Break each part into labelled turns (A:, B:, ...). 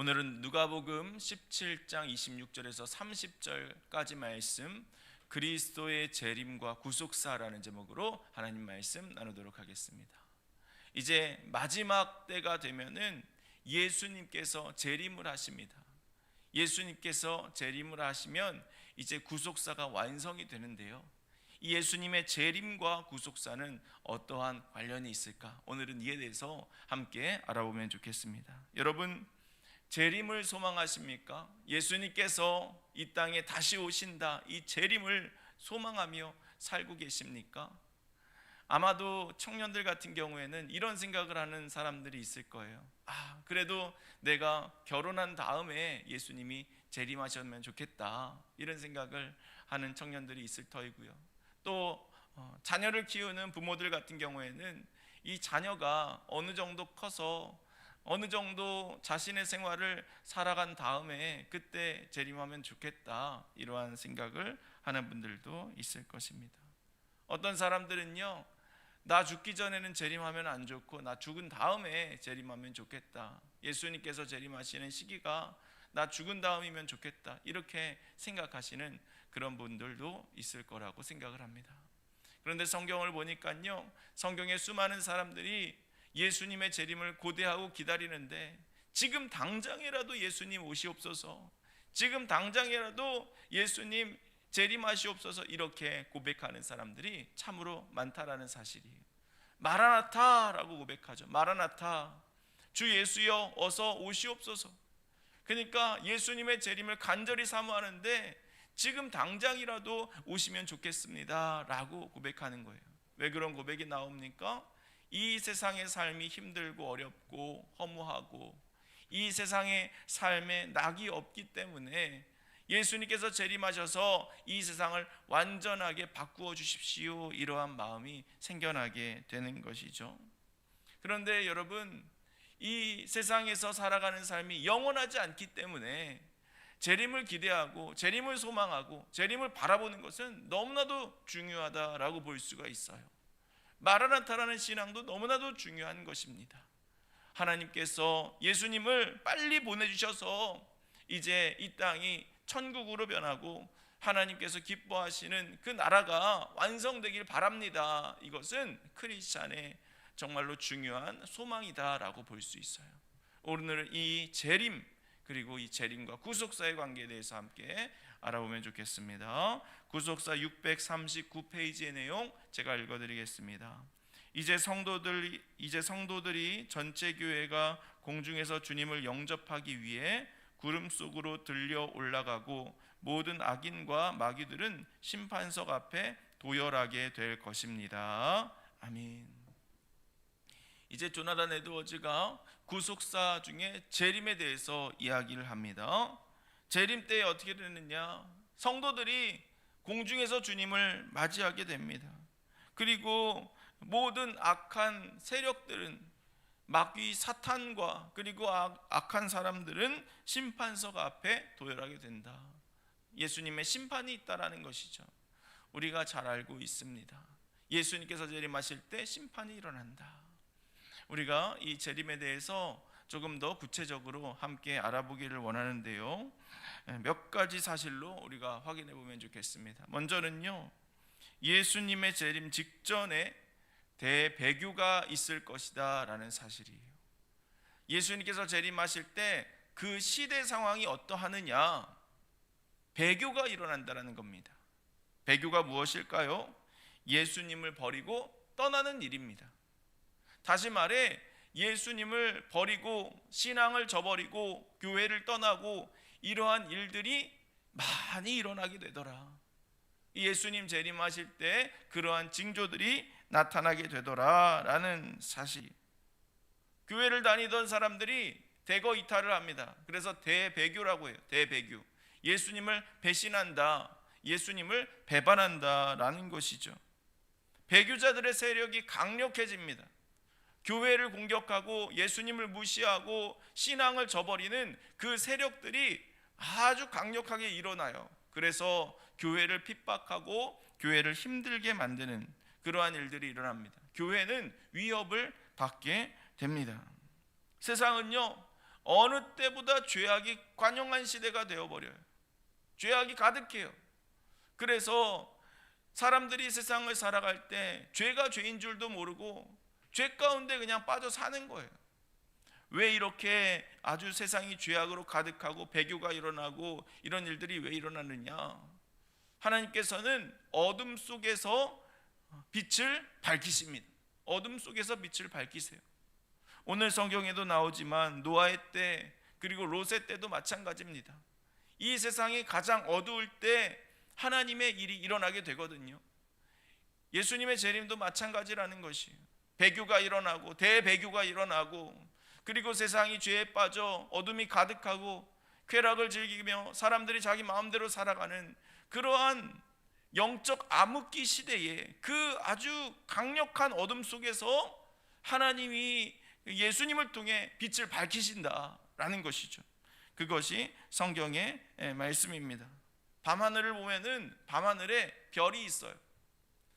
A: 오늘은 누가복음 17장 26절에서 30절까지 말씀 그리스도의 재림과 구속사라는 제목으로 하나님 말씀 나누도록 하겠습니다. 이제 마지막 때가 되면은 예수님께서 재림을 하십니다. 예수님께서 재림을 하시면 이제 구속사가 완성이 되는데요. 이 예수님의 재림과 구속사는 어떠한 관련이 있을까? 오늘은 이에 대해서 함께 알아보면 좋겠습니다. 여러분 재림을 소망하십니까? 예수님께서 이 땅에 다시 오신다. 이 재림을 소망하며 살고 계십니까? 아마도 청년들 같은 경우에는 이런 생각을 하는 사람들이 있을 거예요. 아, 그래도 내가 결혼한 다음에 예수님이 재림하셨으면 좋겠다. 이런 생각을 하는 청년들이 있을 터이고요. 또 어, 자녀를 키우는 부모들 같은 경우에는 이 자녀가 어느 정도 커서 어느 정도 자신의 생활을 살아간 다음에 그때 재림하면 좋겠다 이러한 생각을 하는 분들도 있을 것입니다. 어떤 사람들은요, 나 죽기 전에는 재림하면 안 좋고 나 죽은 다음에 재림하면 좋겠다. 예수님께서 재림하시는 시기가 나 죽은 다음이면 좋겠다 이렇게 생각하시는 그런 분들도 있을 거라고 생각을 합니다. 그런데 성경을 보니까요, 성경에 수많은 사람들이 예수님의 재림을 고대하고 기다리는데 지금 당장이라도 예수님 오시옵소서. 지금 당장이라도 예수님 재림하시옵소서 이렇게 고백하는 사람들이 참으로 많다라는 사실이에요. 마라나타라고 고백하죠. 마라나타. 주 예수여 어서 오시옵소서. 그러니까 예수님의 재림을 간절히 사모하는데 지금 당장이라도 오시면 좋겠습니다 라고 고백하는 거예요. 왜 그런 고백이 나옵니까? 이 세상의 삶이 힘들고 어렵고 허무하고 이 세상의 삶에 낙이 없기 때문에 예수님께서 재림하셔서 이 세상을 완전하게 바꾸어 주십시오. 이러한 마음이 생겨나게 되는 것이죠. 그런데 여러분, 이 세상에서 살아가는 삶이 영원하지 않기 때문에 재림을 기대하고 재림을 소망하고 재림을 바라보는 것은 너무나도 중요하다라고 볼 수가 있어요. 마라나타라는 신앙도 너무나도 중요한 것입니다. 하나님께서 예수님을 빨리 보내주셔서 이제 이 땅이 천국으로 변하고 하나님께서 기뻐하시는 그 나라가 완성되길 바랍니다. 이것은 크리스찬의 정말로 중요한 소망이다라고 볼 수 있어요. 오늘은 이 재림 그리고 이 재림과 구속사의 관계에 대해서 함께 알아보면 좋겠습니다. 구속사 639페이지의 내용 제가 읽어드리겠습니다. 이제 성도들 이제 성도들이 전체 교회가 공중에서 주님을 영접하기 위해 구름 속으로 들려 올라가고 모든 악인과 마귀들은 심판석 앞에 도열하게 될 것입니다. 아멘. 이제 조나단 에드워즈가 구속사 중에 재림에 대해서 이야기를 합니다. 재림 때에 어떻게 되느냐? 성도들이 공중에서 주님을 맞이하게 됩니다. 그리고 모든 악한 세력들은 마귀 사탄과 그리고 악, 한 사람들은 심판석 앞에 도열하게 된다. 예수님의 심판이 있다라는 것이죠. 우리가 잘 알고 있습니다. 예수님께서 재림하실 때 심판이 일어난다. 우리가 이 재림에 대해서 조금 더 구체적으로 함께 알아보기를 원하는데요. 몇 가지 사실로 우리가 확인해 보면 좋겠습니다. 먼저는요. 예수님의 재림 직전에 대배교가 있을 것이다라는 사실이에요. 예수님께서 재림하실 때 그 시대 상황이 어떠하느냐? 배교가 일어난다라는 겁니다. 배교가 무엇일까요? 예수님을 버리고 떠나는 일입니다. 다시 말해 예수님을 버리고 신앙을 저버리고 교회를 떠나고 이러한 일들이 많이 일어나게 되더라. 예수님 재림하실 때 그러한 징조들이 나타나게 되더라라는 사실. 교회를 다니던 사람들이 대거 이탈을 합니다. 그래서 대배교라고 해요. 대배교. 예수님을 배신한다. 예수님을 배반한다라는 것이죠. 배교자들의 세력이 강력해집니다. 교회를 공격하고 예수님을 무시하고 신앙을 저버리는 그 세력들이 아주 강력하게 일어나요. 그래서 교회를 핍박하고 교회를 힘들게 만드는 그러한 일들이 일어납니다. 교회는 위협을 받게 됩니다. 세상은요 어느 때보다 죄악이 관영한 시대가 되어 버려요. 죄악이 가득해요. 그래서 사람들이 세상을 살아갈 때 죄가 죄인 줄도 모르고 죄 가운데 그냥 빠져 사는 거예요. 왜 이렇게 아주 세상이 죄악으로 가득하고 배교가 일어나고 이런 일들이 왜 일어나느냐? 하나님께서는 어둠 속에서 빛을 밝히십니다. 어둠 속에서 빛을 밝히세요. 오늘 성경에도 나오지만 노아의 때 그리고 롯의 때도 마찬가지입니다. 이 세상이 가장 어두울 때 하나님의 일이 일어나게 되거든요. 예수님의 재림도 마찬가지라는 것이에요. 배교가 일어나고 대배교가 일어나고 그리고 세상이 죄에 빠져 어둠이 가득하고 쾌락을 즐기며 사람들이 자기 마음대로 살아가는 그러한 영적 암흑기 시대에 그 아주 강력한 어둠 속에서 하나님이 예수님을 통해 빛을 밝히신다라는 것이죠. 그것이 성경의 말씀입니다. 밤하늘을 보면은 밤하늘에 별이 있어요.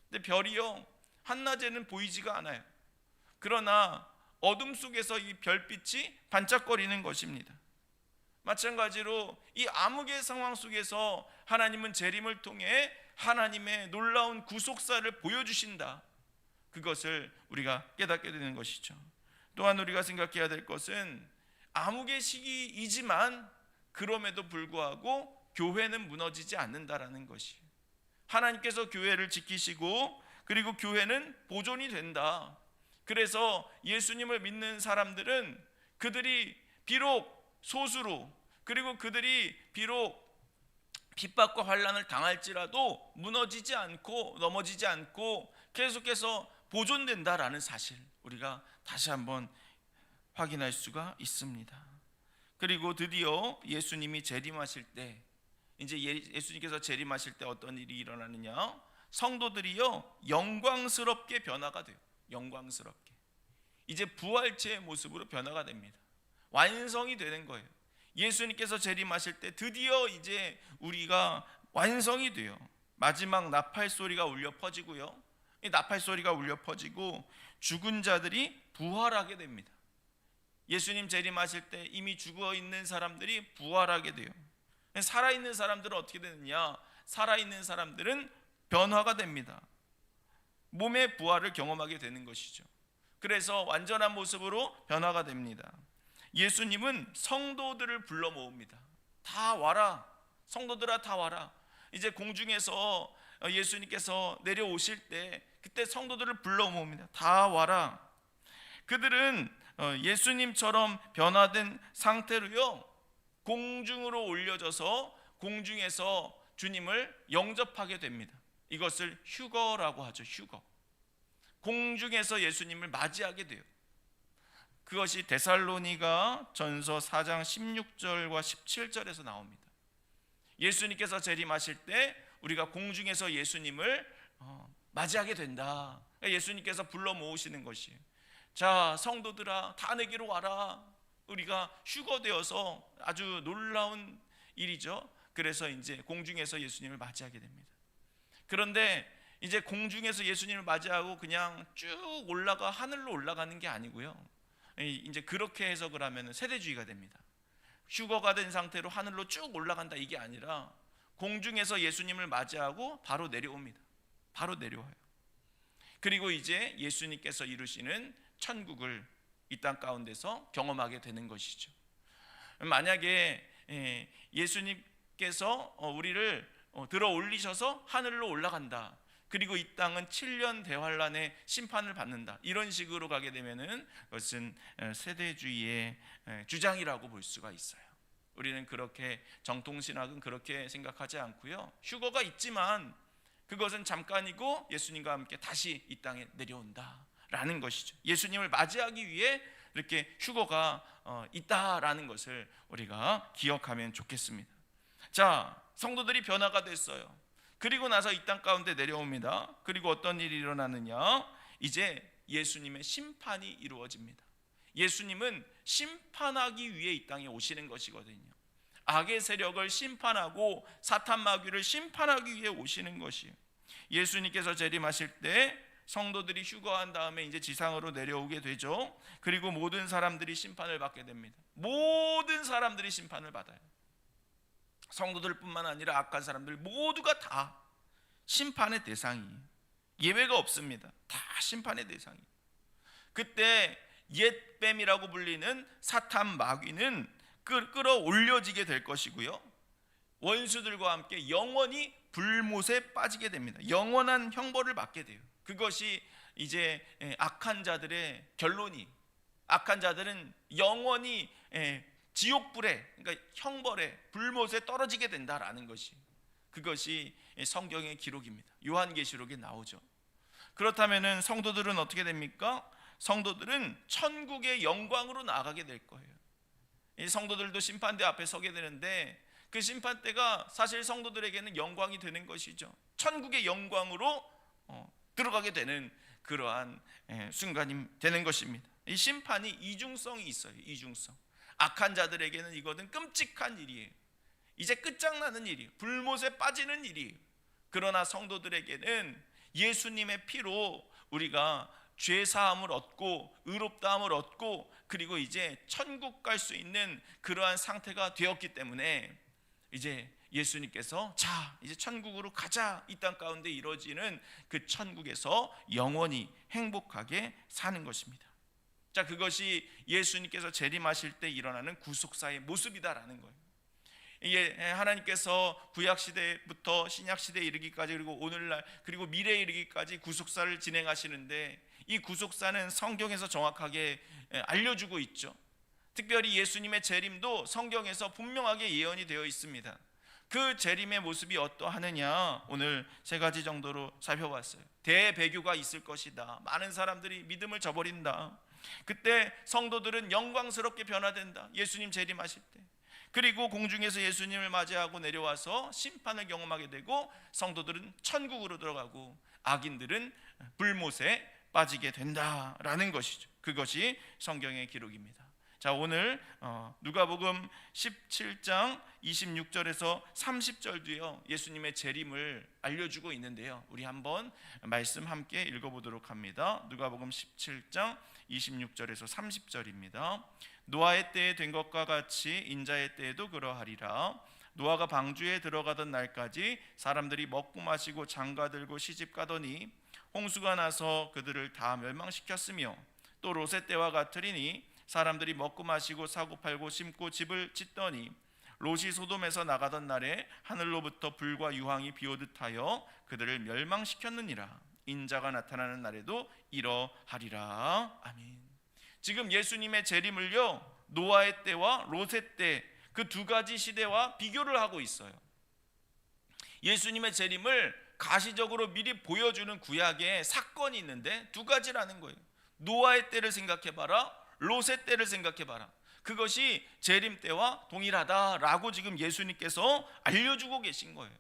A: 근데 별이요 한낮에는 보이지가 않아요. 그러나 어둠 속에서 이 별빛이 반짝거리는 것입니다. 마찬가지로 이 암흑의 상황 속에서 하나님은 재림을 통해 하나님의 놀라운 구속사를 보여주신다. 그것을 우리가 깨닫게 되는 것이죠. 또한 우리가 생각해야 될 것은 암흑의 시기이지만 그럼에도 불구하고 교회는 무너지지 않는다라는 것이. 하나님께서 교회를 지키시고 그리고 교회는 보존이 된다. 그래서 예수님을 믿는 사람들은 그들이 비록 소수로 그리고 그들이 비록 핍박과 환란을 당할지라도 무너지지 않고 넘어지지 않고 계속해서 보존된다라는 사실 우리가 다시 한번 확인할 수가 있습니다. 그리고 드디어 예수님이 재림하실 때 이제 예수님께서 재림하실 때 어떤 일이 일어나느냐? 성도들이요 영광스럽게 변화가 돼요. 영광스럽게. 이제 부활체의 모습으로 변화가 됩니다. 완성이 되는 거예요. 예수님께서 재림하실 때 드디어 이제 우리가 완성이 돼요. 마지막 나팔 소리가 울려 퍼지고요. 이 나팔 소리가 울려 퍼지고 죽은 자들이 부활하게 됩니다. 예수님 재림하실 때 이미 죽어 있는 사람들이 부활하게 돼요. 살아 있는 사람들은 어떻게 되느냐? 살아 있는 사람들은 변화가 됩니다. 몸의 부활을 경험하게 되는 것이죠. 그래서 완전한 모습으로 변화가 됩니다. 예수님은 성도들을 불러 모읍니다. 다 와라. 성도들아 다 와라. 이제 공중에서 예수님께서 내려오실 때 그때 성도들을 불러 모읍니다. 다 와라. 그들은 어, 예수님처럼 변화된 상태로요. 공중으로 올려져서 공중에서 주님을 영접하게 됩니다. 이것을 휴거라고 하죠. 휴거. 공중에서 예수님을 맞이하게 돼요. 그것이 데살로니가 전서 4장 16절과 17절에서 나옵니다. 예수님께서 재림하실 때 우리가 공중에서 예수님을 어, 맞이하게 된다. 그러니까 예수님께서 불러 모으시는 것이에요. 자, 성도들아, 다 내게로 와라. 우리가 휴거되어서 아주 놀라운 일이죠. 그래서 이제 공중에서 예수님을 맞이하게 됩니다. 그런데 이제 공중에서 예수님을 맞이하고 그냥 쭉 올라가 하늘로 올라가는 게 아니고요. 이제 그렇게 해석을 하면 세대주의가 됩니다. 휴거가 된 상태로 하늘로 쭉 올라간다 이게 아니라 공중에서 예수님을 맞이하고 바로 내려옵니다. 바로 내려와요. 그리고 이제 예수님께서 이루시는 천국을 이 땅 가운데서 경험하게 되는 것이죠. 만약에 예, 예수님께서 어, 우리를 어, 들어 올리셔서 하늘로 올라간다. 그리고 이 땅은 7년 대환란의 심판을 받는다. 이런 식으로 가게 되면은 그것은 어, 세대주의의 주장이라고 볼 수가 있어요. 우리는 그렇게 정통신학은 그렇게 생각하지 않고요. 휴거가 있지만 그것은 잠깐이고 예수님과 함께 다시 이 땅에 내려온다라는 것이죠. 예수님을 맞이하기 위해 이렇게 휴거가 있다라는 것을 우리가 기억하면 좋겠습니다. 자, 성도들이 변화가 됐어요. 그리고 나서 이 땅 가운데 내려옵니다. 그리고 어떤 일이 일어나느냐? 이제 예수님의 심판이 이루어집니다. 예수님은 심판하기 위해 이 땅에 오시는 것이거든요. 악의 세력을 심판하고 사탄 마귀를 심판하기 위해 오시는 것이에요. 예수님께서 재림하실 때 성도들이 휴거한 다음에 이제 지상으로 내려오게 되죠. 그리고 모든 사람들이 심판을 받게 됩니다. 모든 사람들이 심판을 받아요. 성도들뿐만 아니라 악한 사람들 모두가 다 심판의 대상이 예외가 없습니다. 다 심판의 대상이. 그때 옛뱀이라고 불리는 사탄 마귀는 끌- 끌어올려지게 될 것이고요. 원수들과 함께 영원히 불못에 빠지게 됩니다. 영원한 형벌을 받게 돼요. 그것이 이제 예, 악한 자들의 결론이 악한 자들은 영원히 예, 지옥불에 그러니까 형벌에 불못에 떨어지게 된다라는 것이 그것이 성경의 기록입니다. 요한계시록에 나오죠. 그렇다면은 성도들은 어떻게 됩니까? 성도들은 천국의 영광으로 나아가게 될 거예요. 이 성도들도 심판대 앞에 서게 되는데 그 심판대가 사실 성도들에게는 영광이 되는 것이죠. 천국의 영광으로 어, 들어가게 되는 그러한 예, 순간이 되는 것입니다. 이 심판이 이중성이 있어요. 이중성. 악한 자들에게는 이거는 끔찍한 일이에요. 이제 끝장나는 일이에요. 불못에 빠지는 일이에요. 그러나 성도들에게는 예수님의 피로 우리가 죄 사함을 얻고 의롭다함을 얻고 그리고 이제 천국 갈 수 있는 그러한 상태가 되었기 때문에 이제 예수님께서 자 이제 천국으로 가자 이 땅 가운데 이루어지는 그 천국에서 영원히 행복하게 사는 것입니다. 자 그것이 예수님께서 재림하실 때 일어나는 구속사의 모습이다라는 거예요. 이게 하나님께서 구약 시대부터 신약 시대에 이르기까지 그리고 오늘날 그리고 미래에 이르기까지 구속사를 진행하시는데 이 구속사는 성경에서 정확하게 알려주고 있죠. 특별히 예수님의 재림도 성경에서 분명하게 예언이 되어 있습니다. 그 재림의 모습이 어떠하느냐 오늘 세 가지 정도로 살펴봤어요. 대배교가 있을 것이다. 많은 사람들이 믿음을 저버린다. 그때 성도들은 영광스럽게 변화된다. 예수님 재림하실 때. 그리고 공중에서 예수님을 맞이하고 내려와서 심판을 경험하게 되고 성도들은 천국으로 들어가고 악인들은 불못에 빠지게 된다라는 것이죠. 그것이 성경의 기록입니다. 자 오늘 어, 누가복음 17장 26절에서 30절 뒤에요 예수님의 재림을 알려 주고 있는데요 우리 한번 말씀 함께 읽어 보도록 합니다 누가복음 17장 26절에서 30절입니다. 노아의 때에 된 것과 같이 인자의 때에도 그러하리라. 노아가 방주에 들어가던 날까지 사람들이 먹고 마시고 장가 들고 시집 가더니 홍수가 나서 그들을 다 멸망시켰으며 또 롯의 때와 같으리니 사람들이 먹고 마시고 사고 팔고 심고 집을 짓더니 롯이 소돔에서 나가던 날에 하늘로부터 불과 유황이 비오듯하여 그들을 멸망시켰느니라 인자가 나타나는 날에도 이러하리라 아멘. 지금 예수님의 재림을요 노아의 때와 롯의 때그 두 가지 시대와 비교를 하고 있어요. 예수님의 재림을 가시적으로 미리 보여주는 구약의 사건이 있는데 두 가지라는 거예요. 노아의 때를 생각해 봐라. 롯의 때를 생각해 봐라. 그것이 재림 때와 동일하다라고 지금 예수님께서 알려주고 계신 거예요.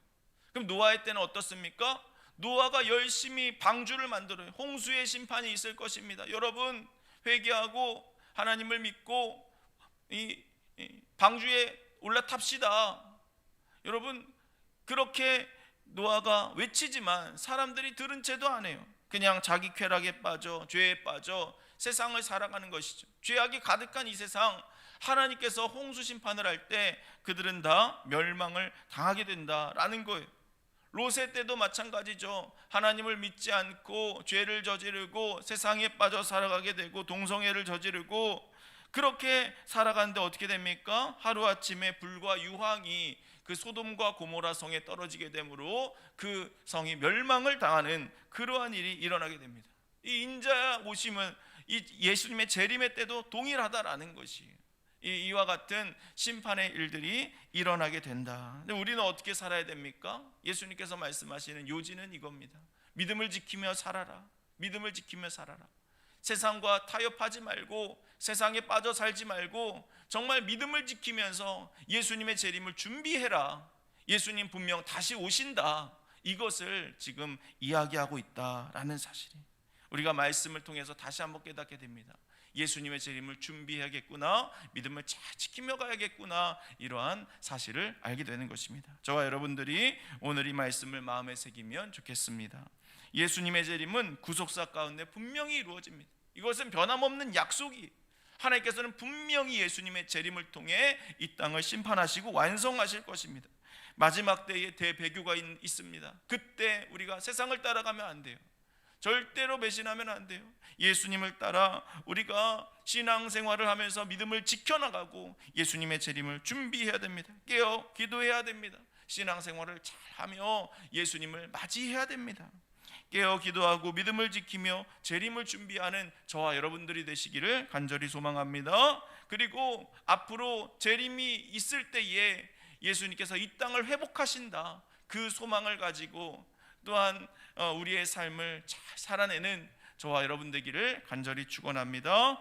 A: 그럼 노아의 때는 어떻습니까? 노아가 열심히 방주를 만들어요. 홍수의 심판이 있을 것입니다. 여러분 회개하고 하나님을 믿고 이, 이 방주에 올라탑시다. 여러분 그렇게 노아가 외치지만 사람들이 들은 채도 안 해요. 그냥 자기 쾌락에 빠져 죄에 빠져 세상을 살아가는 것이죠. 죄악이 가득한 이 세상 하나님께서 홍수 심판을 할 때 그들은 다 멸망을 당하게 된다라는 거예요. 롯의 때도 마찬가지죠. 하나님을 믿지 않고 죄를 저지르고 세상에 빠져 살아가게 되고 동성애를 저지르고 그렇게 살아가는데 어떻게 됩니까? 하루아침에 불과 유황이 그 소돔과 고모라 성에 떨어지게 되므로 그 성이 멸망을 당하는 그러한 일이 일어나게 됩니다. 이 인자 오심은 이 예수님의 재림의 때도 동일하다라는 것이에요. 이, 이와 같은 심판의 일들이 일어나게 된다. 근데 우리는 어떻게 살아야 됩니까? 예수님께서 말씀하시는 요지는 이겁니다. 믿음을 지키며 살아라. 믿음을 지키며 살아라. 세상과 타협하지 말고 세상에 빠져 살지 말고 정말 믿음을 지키면서 예수님의 재림을 준비해라. 예수님 분명 다시 오신다. 이것을 지금 이야기하고 있다라는 사실이 우리가 말씀을 통해서 다시 한번 깨닫게 됩니다. 예수님의 재림을 준비해야겠구나 믿음을 잘 지키며 가야겠구나 이러한 사실을 알게 되는 것입니다. 저와 여러분들이 오늘 이 말씀을 마음에 새기면 좋겠습니다. 예수님의 재림은 구속사 가운데 분명히 이루어집니다. 이것은 변함없는 약속이 하나님께서는 분명히 예수님의 재림을 통해 이 땅을 심판하시고 완성하실 것입니다. 마지막 때에 대배교가 있- 있습니다. 그때 우리가 세상을 따라가면 안 돼요. 절대로 배신하면 안 돼요. 예수님을 따라 우리가 신앙생활을 하면서 믿음을 지켜나가고 예수님의 재림을 준비해야 됩니다. 깨어 기도해야 됩니다. 신앙생활을 잘하며 예수님을 맞이해야 됩니다. 깨어 기도하고 믿음을 지키며 재림을 준비하는 저와 여러분들이 되시기를 간절히 소망합니다. 그리고 앞으로 재림이 있을 때에 예수님께서 이 땅을 회복하신다. 그 소망을 가지고 또한 어, 우리의 삶을 잘 살아내는 저와 여러분 되기를 간절히 축원합니다.